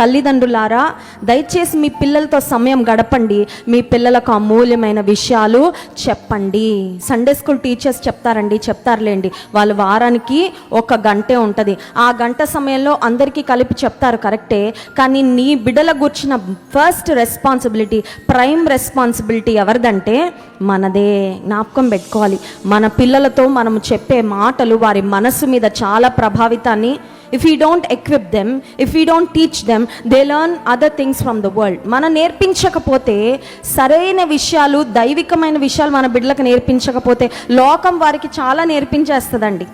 తల్లిదండ్రులారా దయచేసి మీ పిల్లలతో సమయం గడపండి. మీ పిల్లలకు అమూల్యమైన విషయాలు చెప్పండి. సండే స్కూల్ టీచర్స్ చెప్తారండి చెప్తారులేండి. వాళ్ళు వారానికి ఒక గంటే ఉంటుంది. ఆ గంట సమయంలో అందరికీ కలిపి చెప్తారు కరెక్టే? కానీ నీ బిడల గుర్చిన ఫస్ట్ రెస్పాన్సిబిలిటీ ప్రైమ్ రెస్పాన్సిబిలిటీ ఎవరిదంటే మనదే. జ్ఞాపకం పెట్టుకోవాలి. మన పిల్లలతో మనం చెప్పే మాటలు వారి మనసు మీద చాలా ప్రభావితాన్ని if you don't equip them if you don't teach them they learn other things from the world మనం నేర్పించకపోతే సరైన విషయాలు దైవికమైన విషయాలు మన బిడ్డలకు నేర్పించకపోతే లోకం వారికి చాలా నేర్పించేస్తుందండి.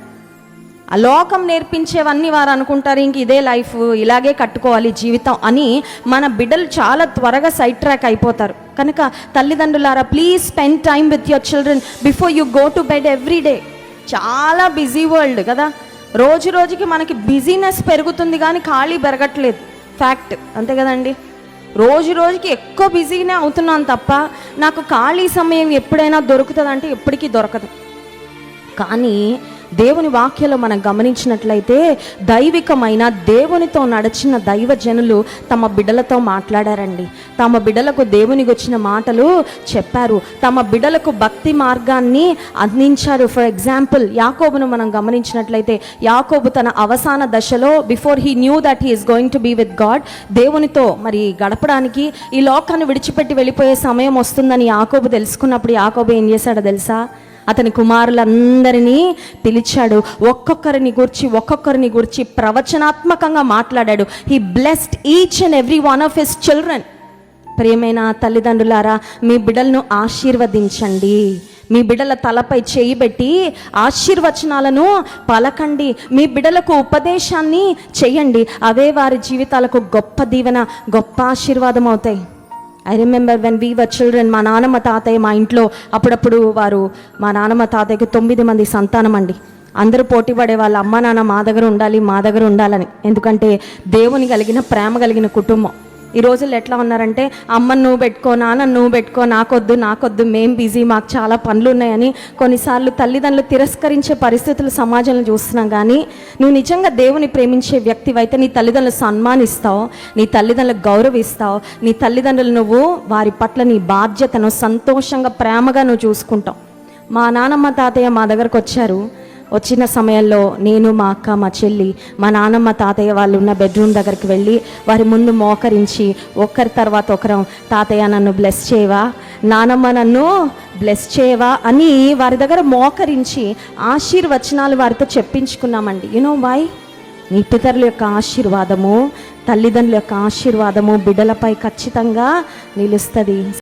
ఆ లోకం నేర్పించేవన్నీ వారు అనుకుంటారు ఇంక ఇదే లైఫ్ ఇలాగే కట్టుకోవాలి జీవితం అని మన బిడ్డలు చాలా త్వరగా సైడ్ ట్రాక్ అయిపోతారు. కనుక తల్లిదండ్రులారా please spend time with your children before you go to bed every day చాలా బిజీ వరల్డ్ కదా. రోజు రోజుకి మనకి బిజీనెస్ పెరుగుతుంది కానీ ఖాళీ పెరగట్లేదు. ఫ్యాక్ట్ అంతే కదండి? రోజు రోజుకి ఎక్కువ బిజీనే అవుతున్నాను తప్ప నాకు ఖాళీ సమయం ఎప్పుడైనా దొరుకుతుందంటే ఎప్పటికీ దొరకదు. కానీ దేవుని వాక్యలో మనం గమనించినట్లయితే దైవికమైన దేవునితో నడిచిన దైవజనులు తమ బిడ్డలతో మాట్లాడారండి. తమ బిడ్డలకు దేవునికి వచ్చిన మాటలు చెప్పారు. తమ బిడ్డలకు భక్తి మార్గాన్ని అందించారు. ఫర్ ఎగ్జాంపుల్ యాకోబును మనం గమనించినట్లయితే యాకోబు తన అవసాన దశలో before he knew that he is going to be with God దేవునితో మరి గడపడానికి ఈ లోకాన్ని విడిచిపెట్టి వెళ్ళిపోయే సమయం వస్తుందని యాకోబు తెలుసుకున్నప్పుడు యాకోబు ఏం చేశాడో తెలుసా? అతని కుమారులందరినీ పిలిచాడు. ఒక్కొక్కరిని గురించి ఒక్కొక్కరిని గురించి ప్రవచనాత్మకంగా మాట్లాడాడు. He blessed each and every one of his children ప్రియమైన తల్లిదండ్రులారా మీ బిడ్డలను ఆశీర్వదించండి. మీ బిడ్డల తలపై చేయి పెట్టి ఆశీర్వచనాలను పలకండి. మీ బిడ్డలకు ఉపదేశాన్ని చేయండి. అవే వారి జీవితాలకు గొప్ప దీవెన గొప్ప ఆశీర్వాదం అవుతాయి. I remember when we were children మా నాన్నమ్మ తాతయ్య మా ఇంట్లో అప్పుడప్పుడు వారు మా నాన్నమ్మ తాతయ్యకి తొమ్మిది మంది సంతానం అండి. అందరూ పోటీ పడే వాళ్ళ అమ్మ నాన్న మా దగ్గర ఉండాలి మా దగ్గర ఉండాలని. ఎందుకంటే దేవుని కలిగిన ప్రేమ కలిగిన కుటుంబం. ఈ రోజుల్లో ఎట్లా ఉన్నారంటే అమ్మను నువ్వు పెట్టుకో నాన్న నువ్వు పెట్టుకో నాకొద్దు నాకొద్దు మేం బిజీ మాకు చాలా పనులు ఉన్నాయని కొన్నిసార్లు తల్లిదండ్రులు తిరస్కరించే పరిస్థితులు సమాజంలో చూస్తున్నాం. కానీ నువ్వు నిజంగా దేవుని ప్రేమించే వ్యక్తివైతే నీ తల్లిదండ్రులు సన్మానిస్తావు నీ తల్లిదండ్రులకు గౌరవిస్తావు నీ తల్లిదండ్రులు నువ్వు వారి పట్ల నీ బాధ్యతను సంతోషంగా ప్రేమగా నువ్వు చూసుకుంటావు. మా నానమ్మ తాతయ్య మా దగ్గరకు వచ్చారు. వచ్చిన సమయంలో నేను మా అక్క మా చెల్లి మా నాన్నమ్మ తాతయ్య వాళ్ళు ఉన్న బెడ్రూమ్ దగ్గరికి వెళ్ళి వారి ముందు మోకరించి ఒకరి తర్వాత ఒకరం తాతయ్య నన్ను బ్లెస్ చేయవా? నానమ్మ నన్ను బ్లెస్ చేయవా? అని వారి దగ్గర మోకరించి ఆశీర్వచనాలు వారితో చెప్పించుకున్నామండి. యునో వై నీ పితరుల యొక్క ఆశీర్వాదము తల్లిదండ్రుల యొక్క ఆశీర్వాదము బిడ్డలపై ఖచ్చితంగా నిలుస్తుంది.